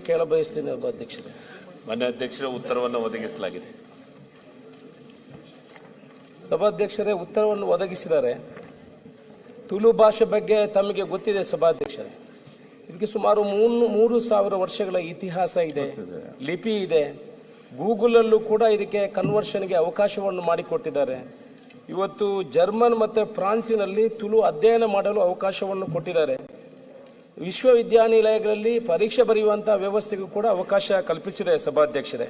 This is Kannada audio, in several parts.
ಕೇಳ ಬಯಸ್ತೀನಿ ಒಬ್ಬ ಅಧ್ಯಕ್ಷರೇ. ಮಾನ್ಯ ಅಧ್ಯಕ್ಷರ ಉತ್ತರವನ್ನು ಒದಗಿಸಲಾಗಿದೆ. ಸಭಾಧ್ಯಕ್ಷರೇ ಉತ್ತರವನ್ನು ಒದಗಿಸಿದ್ದಾರೆ ತುಳು ಭಾಷೆ ಬಗ್ಗೆ ತಮಗೆ ಗೊತ್ತಿದೆ ಸಭಾಧ್ಯಕ್ಷರೇ. ಇದಕ್ಕೆ ಸುಮಾರು ಮೂರು ಮೂರು ಸಾವಿರ ವರ್ಷಗಳ ಇತಿಹಾಸ ಇದೆ ಲಿಪಿ ಇದೆ. ಗೂಗಲಲ್ಲೂ ಕೂಡ ಇದಕ್ಕೆ ಕನ್ವರ್ಷನ್ಗೆ ಅವಕಾಶವನ್ನು ಮಾಡಿಕೊಟ್ಟಿದ್ದಾರೆ. ಇವತ್ತು ಜರ್ಮನ್ ಮತ್ತು ಫ್ರಾನ್ಸಿನಲ್ಲಿ ತುಳು ಅಧ್ಯಯನ ಮಾಡಲು ಅವಕಾಶವನ್ನು ಕೊಟ್ಟಿದ್ದಾರೆ. ವಿಶ್ವವಿದ್ಯಾನಿಲಯಗಳಲ್ಲಿ ಪರೀಕ್ಷೆ ಬರೆಯುವಂಥ ವ್ಯವಸ್ಥೆಗೂ ಕೂಡ ಅವಕಾಶ ಕಲ್ಪಿಸಿದೆ ಸಭಾಧ್ಯಕ್ಷರೇ.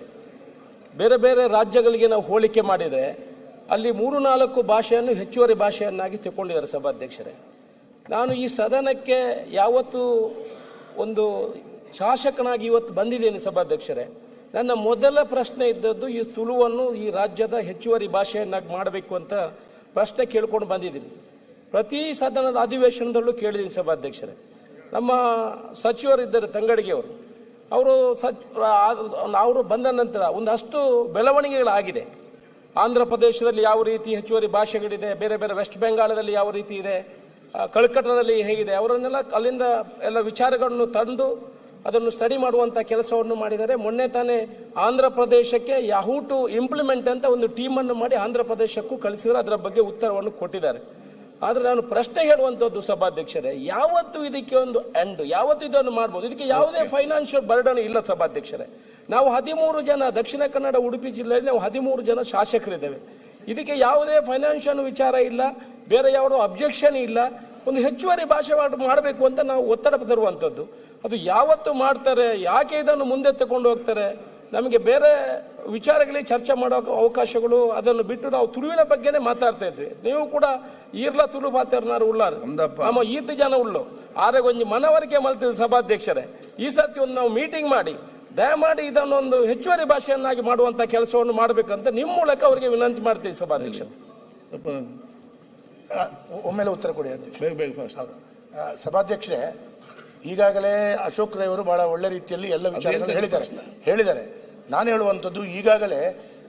ಬೇರೆ ಬೇರೆ ರಾಜ್ಯಗಳಿಗೆ ನಾವು ಹೋಲಿಕೆ ಮಾಡಿದರೆ ಅಲ್ಲಿ ಮೂರು ನಾಲ್ಕು ಭಾಷೆಯನ್ನು ಹೆಚ್ಚುವರಿ ಭಾಷೆಯನ್ನಾಗಿ ತಗೊಂಡಿದ್ದಾರೆ ಸಭಾಧ್ಯಕ್ಷರೇ. ನಾನು ಈ ಸದನಕ್ಕೆ ಯಾವತ್ತು ಒಂದು ಶಾಸಕನಾಗಿ ಇವತ್ತು ಬಂದಿದ್ದೇನೆ ಸಭಾಧ್ಯಕ್ಷರೇ. ನನ್ನ ಮೊದಲ ಪ್ರಶ್ನೆ ಇದ್ದದ್ದು ಈ ತುಳುವನ್ನು ಈ ರಾಜ್ಯದ ಹೆಚ್ಚುವರಿ ಭಾಷೆಯನ್ನಾಗಿ ಮಾಡಬೇಕು ಅಂತ ಪ್ರಶ್ನೆ ಕೇಳ್ಕೊಂಡು ಬಂದಿದ್ದೀನಿ. ಪ್ರತಿ ಸದನದ ಅಧಿವೇಶನದಲ್ಲೂ ಕೇಳಿದ್ದೀನಿ ಸಭಾಧ್ಯಕ್ಷರೇ. ನಮ್ಮ ಸಚಿವರಿದ್ದರು ತಂಗಡಿಗೆಯವರು. ಅವರು ಸಚ್ ಅವರು ಬಂದ ನಂತರ ಒಂದಷ್ಟು ಬೆಳವಣಿಗೆಗಳಾಗಿದೆ. ಆಂಧ್ರ ಪ್ರದೇಶದಲ್ಲಿ ಯಾವ ರೀತಿ ಹೆಚ್ಚುವರಿ ಭಾಷೆಗಳಿದೆ, ಬೇರೆ ಬೇರೆ ವೆಸ್ಟ್ ಬೆಂಗಾಲದಲ್ಲಿ ಯಾವ ರೀತಿ ಇದೆ ಕಳ್ಕಟ್ಟದಲ್ಲಿ ಹೇಗಿದೆ, ಅವರನ್ನೆಲ್ಲ ಅಲ್ಲಿಂದ ಎಲ್ಲ ವಿಚಾರಗಳನ್ನು ತಂದು ಅದನ್ನು ಸ್ಟಡಿ ಮಾಡುವಂಥ ಕೆಲಸವನ್ನು ಮಾಡಿದ್ದಾರೆ. ಮೊನ್ನೆ ತಾನೇ ಆಂಧ್ರ ಪ್ರದೇಶಕ್ಕೆ ಯಾಹೂ ಟು ಇಂಪ್ಲಿಮೆಂಟ್ ಅಂತ ಒಂದು ಟೀಮನ್ನು ಮಾಡಿ ಆಂಧ್ರ ಪ್ರದೇಶಕ್ಕೂ ಕಳಿಸಿದ್ರೆ. ಅದರ ಬಗ್ಗೆ ಉತ್ತರವನ್ನು ಕೊಟ್ಟಿದ್ದಾರೆ. ಆದರೆ ನಾನು ಪ್ರಶ್ನೆ ಹೇಳುವಂಥದ್ದು ಸಭಾಧ್ಯಕ್ಷರೇ ಯಾವತ್ತು ಇದಕ್ಕೆ ಒಂದು ಎಂಡ್ ಯಾವತ್ತು ಇದನ್ನು ಮಾಡ್ಬೋದು. ಇದಕ್ಕೆ ಯಾವುದೇ ಫೈನಾನ್ಷಿಯಲ್ ಬರ್ಡನ್ ಇಲ್ಲ ಸಭಾಧ್ಯಕ್ಷರೇ. ನಾವು ಹದಿಮೂರು ಜನ ದಕ್ಷಿಣ ಕನ್ನಡ ಉಡುಪಿ ಜಿಲ್ಲೆಯಲ್ಲಿ ನಾವು ಹದಿಮೂರು ಜನ ಶಾಸಕರಿದ್ದೇವೆ. ಇದಕ್ಕೆ ಯಾವುದೇ ಫೈನಾನ್ಷಿಯಲ್ ವಿಚಾರ ಇಲ್ಲ ಬೇರೆ ಯಾವುದೋ ಅಬ್ಜೆಕ್ಷನ್ ಇಲ್ಲ. ಒಂದು ಹೆಚ್ಚುವರಿ ಭಾಷೆ ಮಾಡಬೇಕು ಅಂತ ನಾವು ಒತ್ತಡ ತರುವಂಥದ್ದು. ಅದು ಯಾವತ್ತು ಮಾಡ್ತಾರೆ ಯಾಕೆ ಇದನ್ನು ಮುಂದೆ ತಗೊಂಡು ಹೋಗ್ತಾರೆ? ನಮಗೆ ಬೇರೆ ವಿಚಾರಗಳಿಗೆ ಚರ್ಚೆ ಮಾಡೋ ಅವಕಾಶಗಳು ಅದನ್ನು ಬಿಟ್ಟು ನಾವು ತುಳುವಿನ ಬಗ್ಗೆನೇ ಮಾತಾಡ್ತಾ ಇದ್ವಿ. ನೀವು ಕೂಡ ಈರ್ಲ ತುಳು ಮಾತಾಡ್ನಾರು ಉಳ್ಳಾರು. ನಮ್ಮ ಈತ ಜನ ಉಳ್ಳು. ಆದರೆ ಒಂದು ಮನವರಿಕೆ ಮಲ್ತಿದ ಸಭಾಧ್ಯಕ್ಷರೇ ಈ ಸರ್ತಿ ಒಂದು ನಾವು ಮೀಟಿಂಗ್ ಮಾಡಿ ದಯಮಾಡಿ ಇದನ್ನೊಂದು ಹೆಚ್ಚುವರಿ ಭಾಷೆಯನ್ನಾಗಿ ಮಾಡುವಂತ ಕೆಲಸವನ್ನು ಮಾಡಬೇಕಂತ ನಿಮ್ಮ ಮೂಲಕ ಅವರಿಗೆ ವಿನಂತಿ ಮಾಡ್ತೀವಿ ಸಭಾಧ್ಯಕ್ಷರು. ಒಮ್ಮೆಲೆ ಉತ್ತರ ಕೊಡಿ ಅಧ್ಯಕ್ಷ ಬೇಗ ಬೇಗ ಸಭಾಧ್ಯಕ್ಷರೇ ಈಗಾಗಲೇ ಅಶೋಕ್ ರೈ ಅವರು ಬಹಳ ಒಳ್ಳೆ ರೀತಿಯಲ್ಲಿ ಎಲ್ಲ ವಿಚಾರಗಳನ್ನು ಹೇಳಿದ್ದಾರೆ. ಹೇಳಿದ್ದಾರೆ. ನಾನು ಹೇಳುವಂಥದ್ದು ಈಗಾಗಲೇ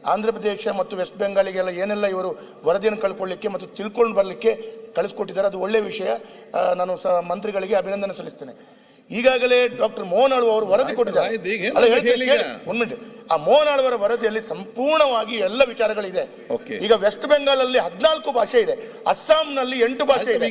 ಆಂಧ್ರ ಪ್ರದೇಶ ಮತ್ತು ವೆಸ್ಟ್ ಬೆಂಗಾಲಿಗೆಲ್ಲ ಏನೆಲ್ಲ ಇವರು ವರದಿಯನ್ನು ಕಳ್ಕೊಳ್ಳಿಕ್ಕೆ ಮತ್ತು ತಿಳ್ಕೊಂಡು ಬರಲಿಕ್ಕೆ ಕಳಿಸ್ಕೊಟ್ಟಿದ್ದಾರೆ ಅದು ಒಳ್ಳೆಯ ವಿಷಯ. ನಾನು ಸ ಮಂತ್ರಿಗಳಿಗೆ ಅಭಿನಂದನೆ ಸಲ್ಲಿಸ್ತೇನೆ. ಈಗಾಗಲೇ ಡಾಕ್ಟರ್ ಮೋಹನ್ ಆಳ್ವ ಅವರು ವರದಿ ಕೊಟ್ಟಿದ್ದಾರೆ. ಒಂದ್ ಮಿನಿಟ್ ಆ ಮೋಹನ್ ಆಳ್ವರ ವರದಿಯಲ್ಲಿ ಸಂಪೂರ್ಣವಾಗಿ ಎಲ್ಲ ವಿಚಾರಗಳಿದೆ. ಈಗ ವೆಸ್ಟ್ ಬೆಂಗಾಲ್ ಅಲ್ಲಿ ಹದಿನಾಲ್ಕು ಭಾಷೆ ಇದೆ. ಅಸ್ಸಾಂನಲ್ಲಿ ಎಂಟು ಭಾಷೆ ಇದೆ.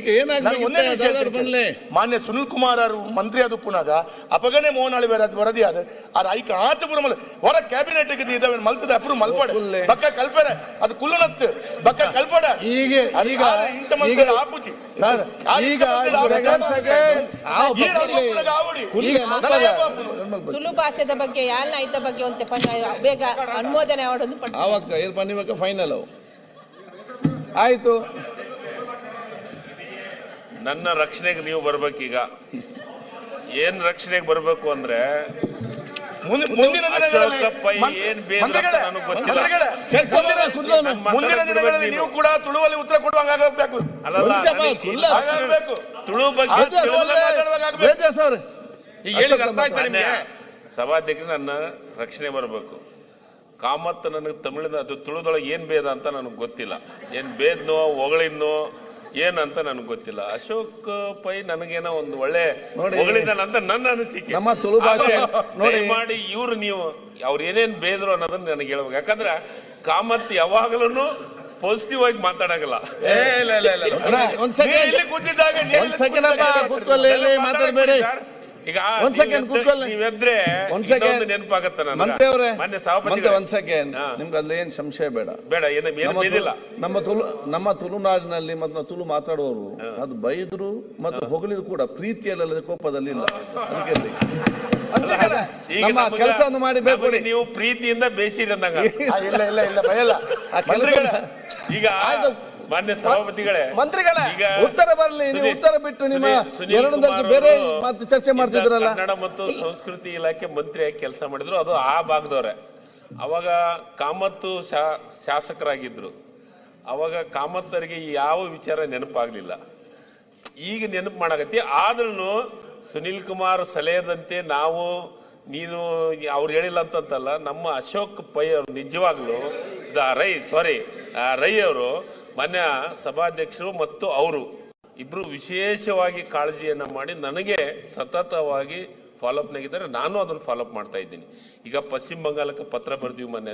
ಮಾನ್ಯ ಸುನಿಲ್ ಕುಮಾರ್ ಅವರು ಮಂತ್ರಿ ಆದ ಪುನಾಗ ಅಪಗನೆ ಮೋಹನ್ ಆಳ್ವರ ವರದಿ ಆದ ಅದು ಐಕ ಆಚಪುರ ಮಲ್ ಹೊರ ಕ್ಯಾಬಿನೆಟ್ ಇದಾವೆ ಮಲ್ತದ ಅಪ್ರೂವ್ ಮಲ್ಪಡೆ. ಬಕ್ಕ ಕಲ್ಪೆರೆ ಅದು ಕುಲ್ಲುನತ್ತು ಬಕ್ಕ ಕಲ್ಪಡ. ಈಗ ಈಗ ಇಂಥ ಮಂತ್ರಿ ಆಪುಜಿ ಸರ್, ಈಗ ಒಂದು. ತುಳು ಭಾಷೆದ ಬಗ್ಗೆ ಯಾಲ್ ಇದ್ದ ಬಗ್ಗೆ ಪಂಡ ಬೇಗ ಅನುಮೋದನೆ ಪಂಡ ಆವಾಗ ಏನು ಪನ್ನಿಬೇಕ ಫೈನಲ್ ಆಯ್ತು. ನನ್ನ ರಕ್ಷಣೆಗೆ ನೀವು ಬರ್ಬೇಕೀಗ. ಏನ್ ರಕ್ಷಣೆಗೆ ಬರ್ಬೇಕು ಅಂದ್ರೆ ಮುಂದಿನ ಮುಂದಿನ ದಿನಗಳಲ್ಲಿ ನೀವು. ಕೂಡ ತುಳುವಲ್ಲಿ ಉತ್ತರ ಕೊಡುವಂಗಾಗಬೇಕು. ತುಳು ಬಗ್ಗೆ ಸಭಾಧ್ಯಕ್ಷರು ನನ್ನ ರಕ್ಷಣೆ ಬರಬೇಕು. ಕಾಮತ್ ನನಗೆ ತಮಿಳಿನ ಅದು ತುಳುದೊಳಗೆ ಏನ್ ಭೇದ ಅಂತ ನನಗೆ ಗೊತ್ತಿಲ್ಲ. ಏನ್ ಭೇದ್ನೋ ಹೊಗಳಿದ್ನೋ ಏನಂತ ನನಗೆ ಗೊತ್ತಿಲ್ಲ. ಅಶೋಕ್ ಪೈ ನನಗೇನೋ ಒಂದು ಒಳ್ಳೆ ಅಂತ ನನ್ನ ಅನಿಸಿಕೆ. ನಮ್ಮ ತುಳು ಭಾಷೆ ನೋಡಿ. ಮಾಡಿ ಇವ್ರು ನೀವು ಅವ್ರು ಏನೇನ್ ಬೇದ್ರು ಅನ್ನೋದನ್ನ ನನಗೆ ಹೇಳ್ಬೇಕು. ಯಾಕಂದ್ರೆ ಕಾಮತ್ ಯಾವಾಗಲೂ ಪಾಸಿಟಿವ್ ಆಗಿ ಮಾತಾಡಂಗಿಲ್ಲ. ಒಂದ್ ಸೆಕೆಂಡ್ ಕೂತ್ಕೊಳ್ಳಿ ಮಾತಾಡಬೇಡಿ. ಈಗ ಒಂದ್ ಸೆಕೆಂಡ್ ಕೂತ್ಕೊಳ್ಳಿ. ನೀವೆದ್ರೆ ಒಂದ್ second. ನನಗೆ ಮಂತ್ರಿ ಅವರೇ ಮಂತ್ರಿ ಸಭಾಪತಿ ಒಂದ್ ಸೆಕೆಂಡ್. ನಿಮ್ಗೆ ಅಲ್ಲಿ ಏನ್ ಸಂಶಯ ಬೇಡ. ಬೇಡ ಏನು ಏನು ನಮ್ಮ ಬೇದಿಲ್ಲ. ತುಳು- ನಮ್ಮ ತುಳು ನಮ್ಮ ತುಳುನಾಡಿನಲ್ಲಿ ಮತ್ತು ನಾವು ತುಳು ಮಾತಾಡುವವರು ಅದು ಬೈದ್ರು ಮತ್ತು ಹೊಗಳಿದ್ರು ಕೂಡ ಪ್ರೀತಿಯಲ್ಲದೆ ಕೋಪದಲ್ಲಿ ಇಲ್ಲ ಅದಕ್ಕೆ ನಮ್ಮ ಕೆಲಸವನ್ನು ಮಾಡಿ ಬೇಕೊಡಿ ನೀವು ಪ್ರೀತಿಯಿಂದ ಬೇಸಿರಿ ಇಲ್ಲ ಇಲ್ಲ ಇಲ್ಲ ಭಯಲ್ಲ ಆ ಈಗ ಆಯ್ತು. ಮಾನ್ಯ ಸಭಾಪತಿಗಳೇ ಮಂತ್ರಿಗಳೇ, ಈಗ ಉತ್ತರ ಬರಲಿ ನೀವು ಉತ್ತರ ಬಿಟ್ಟು ನಿಮ್ಮ ಎರಡು ಬೇರೆ ಚರ್ಚೆ ಮಾಡ್ತಿದ್ರಲ್ಲ. ಕನ್ನಡ ಮತ್ತು ಸಂಸ್ಕೃತಿ ಇಲಾಖೆ ಮಂತ್ರಿಯಾಗಿ ಕೆಲಸ ಮಾಡಿದ್ರು. ಅದು ಆ ಭಾಗದವ್ರೆ. ಅವಾಗ ಕಾಮತ್ತು ಶಾಸಕರಾಗಿದ್ರು. ಅವಾಗ ಕಾಮತ್ತರಿಗೆ ಯಾವ ವಿಚಾರ ನೆನಪಾಗ್ಲಿಲ್ಲ. ಈಗ ನೆನಪು ಮಾಡಕತ್ತಿ. ಆದ್ರೂ ಸುನಿಲ್ ಕುಮಾರ್ ಸಲಹೆದಂತೆ ನಾವು ನೀನು ಅವ್ರು ಹೇಳಿಲ್ಲ ಅಂತಂತಲ್ಲ ನಮ್ಮ ಅಶೋಕ್ ಪೈ ಅವರು ನಿಜವಾಗ್ಲು ರೈ ಸಾರಿ ರೈ ಅವರು ಮಾನ್ಯ ಸಭಾಧ್ಯಕ್ಷರು ಮತ್ತು ಅವರು ಇಬ್ರು ವಿಶೇಷವಾಗಿ ಕಾಳಜಿಯನ್ನ ಮಾಡಿ ನನಗೆ ಸತತವಾಗಿ ಫಾಲೋಅಪ್ನಾಗಿದ್ದಾರೆ ನಾನು ಅದನ್ನು ಫಾಲೋಅಪ್ ಮಾಡ್ತಾ ಇದ್ದೀನಿ. ಈಗ ಪಶ್ಚಿಮ ಬಂಗಾಳಕ್ಕೆ ಪತ್ರ ಬರೆದಿವಿ ಮೊನ್ನೆ